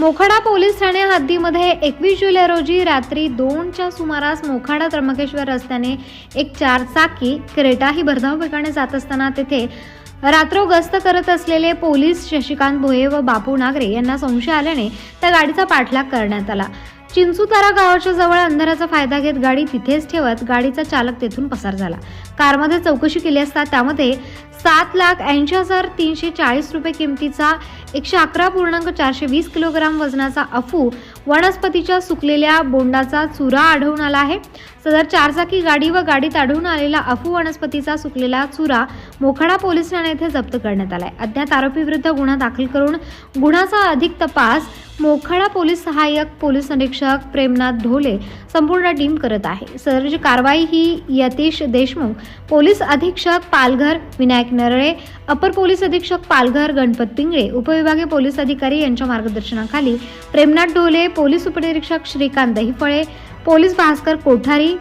Mokhada police Thane हद्दीमध्ये एकवीस जुलै रोजी रात्री दोनच्या सुमारास मोखाडा त्र्यंबकेश्वर रस्त्याने एक चारचाकी क्रेटा ही भरधाव वेगाने जात असताना तेथे रात्रो गस्त करत असलेले पोलीस शशिकांत भोये व बापू नागरे यांना संशय आल्याने त्या गाडीचा पाठलाग करण्यात आला. चिंचुतारा गावाच्या जवळ अंधाराचा फायदा घेत गाडी तिथेच ठेवत गाडीचा चालक तेथून पसार झाला. कारमध्ये चौकशी केली असता त्यामध्ये सात लाख ऐंशी हजार तीनशे चाळीस रुपये किमतीचा एकशे अकरा पूर्णांक चारशे वीस किलोग्राम वजनाचा अफू वनस्पतीच्या सुकलेल्या बोंडाचा चुरा आढळून आला आहे. सदर चारचाकी गाडी व गाडीत आढळून आलेला अफू वनस्पतीचा सुकलेला चुरा मोखाडा पोलीस ठाणे येथे जप्त करण्यात आलाय. अज्ञात आरोपीविरुद्ध गुन्हा दाखल करून गुन्ह्याचा अधिक तपास मोखाडा पोलीस सहाय्यक पोलीस निरीक्षक प्रेमनाथ ढोले संपूर्ण टीम करत आहे. सर्ज कारवाई ही यतीश देशमुख पोलीस अधीक्षक पालघर विनायक नरळे अपर पोलीस अधीक्षक पालघर गणपत पिंगळे उपविभागीय पोलीस अधिकारी यांच्या मार्गदर्शनाखाली प्रेमनाथ ढोले पोलीस उपनिरीक्षक श्रीकांत दहिफळे पोलीस भास्कर कोठारी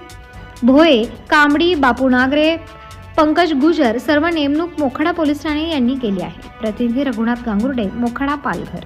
भोये कांबडी बापू नागरे पंकज गुजर सर्व नेमणूक मोखाडा पोलीस ठाणे यांनी केली आहे. प्रतिनिधी रघुनाथ गांगुर्डे मोखाडा पालघर.